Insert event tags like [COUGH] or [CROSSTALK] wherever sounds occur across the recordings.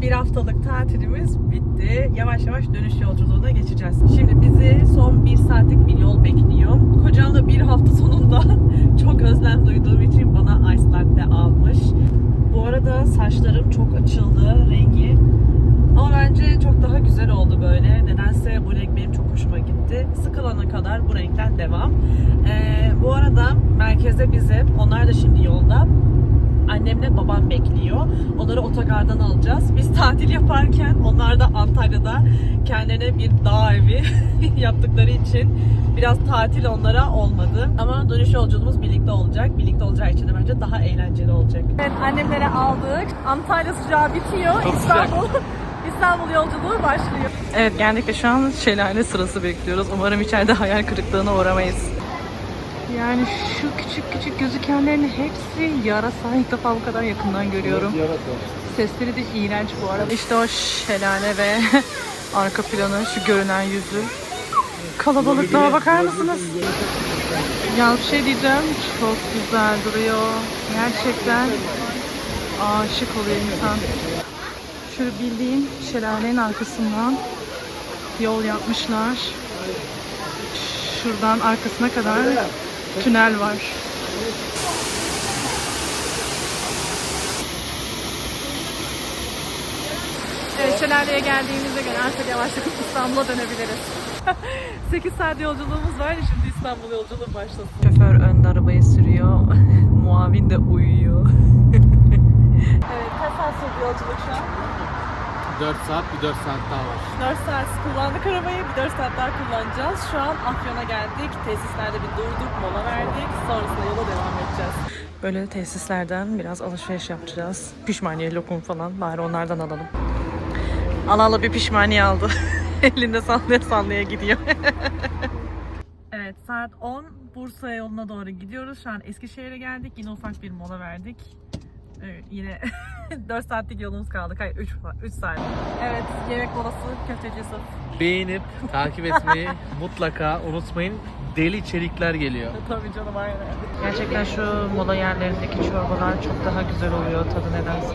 Bir haftalık tatilimiz bitti. Yavaş yavaş dönüş yolculuğuna geçeceğiz. Şimdi bizi son bir saatlik bir yol bekliyor. Kocam da bir hafta sonunda [LAUGHS] çok özlem duyduğum için bana ice almış. Bu arada saçlarım çok açıldı rengi. Ama bence çok daha güzel oldu böyle. Nedense bu renk benim çok hoşuma gitti. Sıkılana kadar bu renkten devam. Ee, bu arada merkezde bizim, onlar da şimdi yolda. Annemle babam bekliyor. Onları otogardan alacağız. Biz tatil yaparken onlar da Antalya'da kendilerine bir dağ evi [LAUGHS] yaptıkları için biraz tatil onlara olmadı. Ama dönüş yolculuğumuz birlikte olacak. Birlikte olacağı için de bence daha eğlenceli olacak. Evet annemlere aldık. Antalya sıcağı bitiyor. Çok sıcak. İstanbul [LAUGHS] İstanbul yolculuğu başlıyor. Evet geldik ve şu an şelale sırası bekliyoruz. Umarım içeride hayal kırıklığına uğramayız. Yani şu küçük küçük gözükenlerin hepsi yarasa. İlk defa bu kadar yakından görüyorum. Sesleri de iğrenç bu arada. İşte o şelale ve [LAUGHS] arka planı, şu görünen yüzü. Kalabalıklara bakar mısınız? Ya bir şey diyeceğim, çok güzel duruyor. Gerçekten aşık oluyor insan. Şu bildiğin şelalenin arkasından yol yapmışlar. Şuradan arkasına kadar tünel var. Evet, şelaleye geldiğimizde göre artık yavaş yavaş İstanbul'a dönebiliriz. [LAUGHS] 8 saat yolculuğumuz var şimdi İstanbul yolculuğu başlasın. Şoför önde arabayı sürüyor. [LAUGHS] Muavin de uyuyor. [LAUGHS] evet kaç saat sürdü yolculuk şu an? 4 saat bir 4 saat daha var. 4 saat kullandık arabayı, bir 4 saat daha kullanacağız. Şu an Afyon'a geldik. Tesislerde bir durduk, mola verdik. Sonrasında yola devam edeceğiz. Böyle tesislerden biraz alışveriş yapacağız. Pişmaniye, lokum falan. Bari onlardan alalım. Alalı bir pişmaniye aldı. [LAUGHS] Elinde sallaya sallaya gidiyor. [LAUGHS] evet saat 10. Bursa yoluna doğru gidiyoruz. Şu an Eskişehir'e geldik. Yine ufak bir mola verdik. Evet, yine [LAUGHS] 4 saatlik yolumuz kaldı. Hayır 3, 3 saat. Evet yemek molası köfteci Yusuf. Beğenip takip etmeyi [LAUGHS] mutlaka unutmayın. Deli içerikler geliyor. Tabii canım aynen. Gerçekten şu mola yerlerindeki çorbalar çok daha güzel oluyor tadı nedense.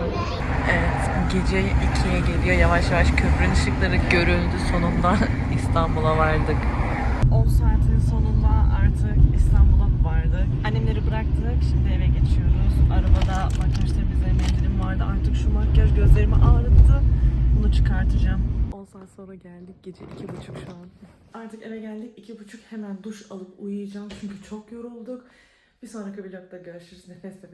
Evet gece 2'ye geliyor yavaş yavaş köprünün ışıkları görüldü sonunda [LAUGHS] İstanbul'a vardık. 10 saatin sonunda artık İstanbul'a vardık. Annemleri bıraktık şimdi eve geçiyoruz. Arabada makyaj temizleme mendilim vardı artık şu makyaj gözlerimi ağrıttı. Bunu çıkartacağım. 10 saat sonra geldik. Gece 2.30 şu an. Artık eve geldik. 2.30 hemen duş alıp uyuyacağım. Çünkü çok yorulduk. Bir sonraki vlogda görüşürüz. Nefes nefes.